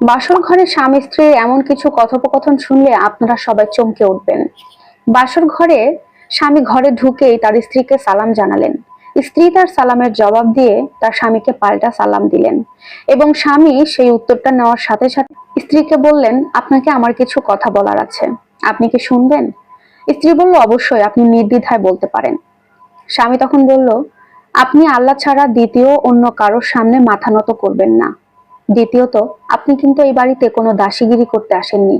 বাসর ঘরে স্বামী স্ত্রীর এমন কিছু কথোপকথন শুনলে আপনারা সবাই চমকে উঠবেন। বাসর ঘরে স্বামী ঘরে ঢুকেই তার স্ত্রীকে সালাম জানালেন। স্ত্রী তার সালামের জবাব দিয়ে তার স্বামীকে পাল্টা সালাম দিলেন এবং স্বামী সেই উত্তরটা নেওয়ার সাথে সাথে স্ত্রীকে বললেন, আপনাকে আমার কিছু কথা বলার আছে। আপনি কি শুনবেন? স্ত্রী বলল, অবশ্যই, আপনি নির্দ্বিধায় বলতে পারেন। স্বামী তখন বলল, আপনি আল্লাহ ছাড়া দ্বিতীয় অন্য কারোর সামনে মাথা নত করবেন না। দ্বিতীয়ত, আপনি কিন্তু এই বাড়িতে কোনো দাসীগিরি করতে আসেননি।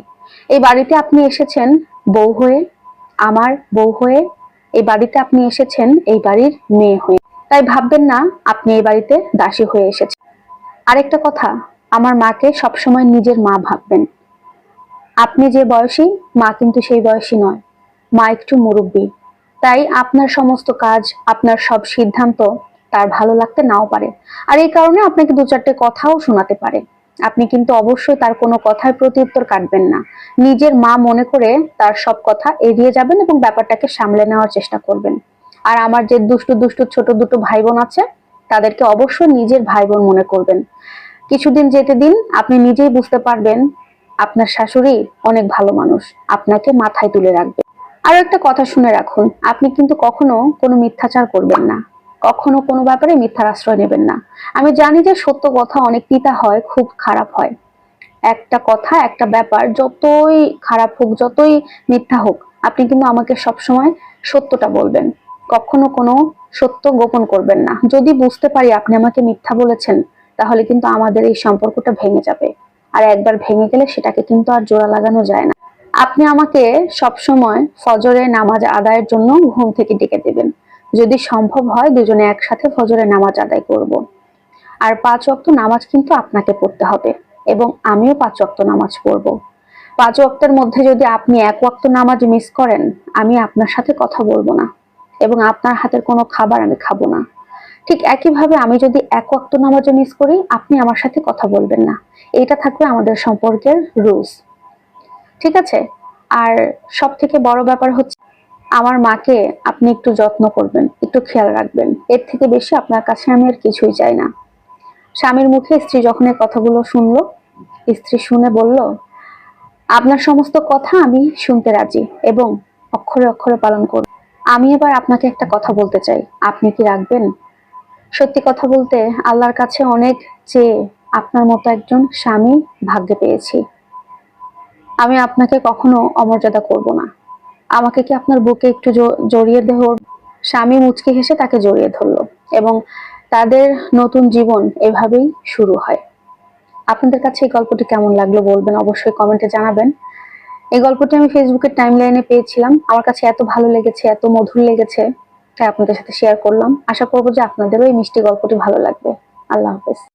এই বাড়িতে আপনি এসেছেন বউ হয়ে, আমার বউ হয়ে, এই বাড়িতে আপনি এসেছেন এই বাড়ির মেয়ে হয়ে। তাই ভাববেন না, আপনি এই বাড়িতে দাসী হয়ে এসেছেন। আরেকটা কথা, আমার মাকে সবসময় নিজের মা ভাববেন। আপনি যে বয়সী, মা কিন্তু সেই বয়সী নয়। মা একটু মুরব্বী। তাই আপনার সমস্ত কাজ, আপনার সব সিদ্ধান্ত তার ভালো লাগতে নাও পারে। আর এই কারণে আপনাকে দু চারটে কথাও শোনাতে পারে। আপনি কিন্তু অবশ্যই তার কোনো কথার প্রতি উত্তর কাটবেন না। নিজের মা মনে করে তার সব কথা এড়িয়ে যাবেন এবং ব্যাপারটাকে সামলে নেওয়ার চেষ্টা করবেন। আর আমার যে দুষ্টু দুষ্টু ছোট দুটো ভাই বোন আছে, তাদেরকে অবশ্যই নিজের ভাই বোন মনে করবেন। কিছুদিন যেতে দিন, আপনি নিজেই বুঝতে পারবেন আপনার শাশুড়ি অনেক ভালো মানুষ, আপনাকে মাথায় তুলে রাখবে। আর একটা কথা শুনে রাখুন, আপনি কিন্তু কখনো কোনো মিথ্যাচার করবেন না। কখনো কোনো ব্যাপারে মিথ্যার আশ্রয় নেবেন না। আমি জানি যে সত্য কথা অনেক তিতা হয়, খুব খারাপ হয়। একটা কথা, একটা ব্যাপার, যতই খারাপ হোক, যতই মিথ্যা হোক, আপনি কিন্তু আমাকে সবসময় সত্যটা বলবেন। কখনো কোনো সত্য গোপন করবেন না। যদি বুঝতে পারি আপনি আমাকে মিথ্যা বলেছেন, তাহলে কিন্তু আমাদের এই সম্পর্কটা ভেঙে যাবে। আর একবার ভেঙে গেলে সেটাকে কিন্তু আর জোড়া লাগানো যায় না। আপনি আমাকে সবসময় ফজরে নামাজ আদায়ের জন্য ঘুম থেকে ডেকে দেবেন। যদি সম্ভব হয় দুজনে একসাথে ফজরে নামাজ আদায় করব। আর পাঁচ ওয়াক্ত নামাজ কিন্তু আপনাকে পড়তে হবে এবং আমিও পাঁচ ওয়াক্ত নামাজ পড়ব। পাঁচ ওয়াক্তের মধ্যে যদি আপনি এক ওয়াক্ত নামাজ মিস করেন, আমি আপনার সাথে কথা বলব না এবং আপনার হাতের কোনো খাবার আমি খাব না। ঠিক একইভাবে আমি যদি এক ওয়াক্ত নামাজে মিস করি, আপনি আমার সাথে কথা বলবেন না। এটা থাকবে আমাদের সম্পর্কের রুলস ঠিক আছে? আর সব থেকে বড় ব্যাপার হচ্ছে আমার মাকে আপনি একটু যত্ন করবেন, একটু খেয়াল রাখবেন। এর থেকে বেশি আপনার কাছে আমি আর কিছুই চাই না। স্বামীর মুখে স্ত্রী যখন এই কথাগুলো শুনলো, স্ত্রী শুনে বলল, আপনার সমস্ত কথা আমি শুনতে রাজি এবং অক্ষরে অক্ষরে পালন করব। আমি এবার আপনাকে একটা কথা বলতে চাই। আপনি কি রাখবেন? সত্যি কথা বলতে আল্লাহর কাছে অনেক চেয়ে আপনার মতো একজন স্বামী ভাগ্যে পেয়েছি। আমি আপনাকে কখনো অমর্যাদা করব না। আমাকে কি আপনার বুকে একটু জড়িয়ে দেহ? স্বামী মুচকি হেসে তাকে জড়িয়ে ধরলো এবং তাদের নতুন জীবন এভাবেই শুরু হয়। আপনাদের কাছে এই গল্পটি কেমন লাগল বলবেন অবশ্যই কমেন্টে জানাবেন। এই গল্পটি আমি ফেসবুকের টাইম লাইনে পেয়েছিলাম। আমার কাছে এত ভালো লেগেছে, এত মধুর লেগেছে, তাই আপনাদের সাথে শেয়ার করলাম। আশা করব যে আপনাদেরও এই মিষ্টি গল্পটি ভালো লাগবে। আল্লাহ হাফেজ।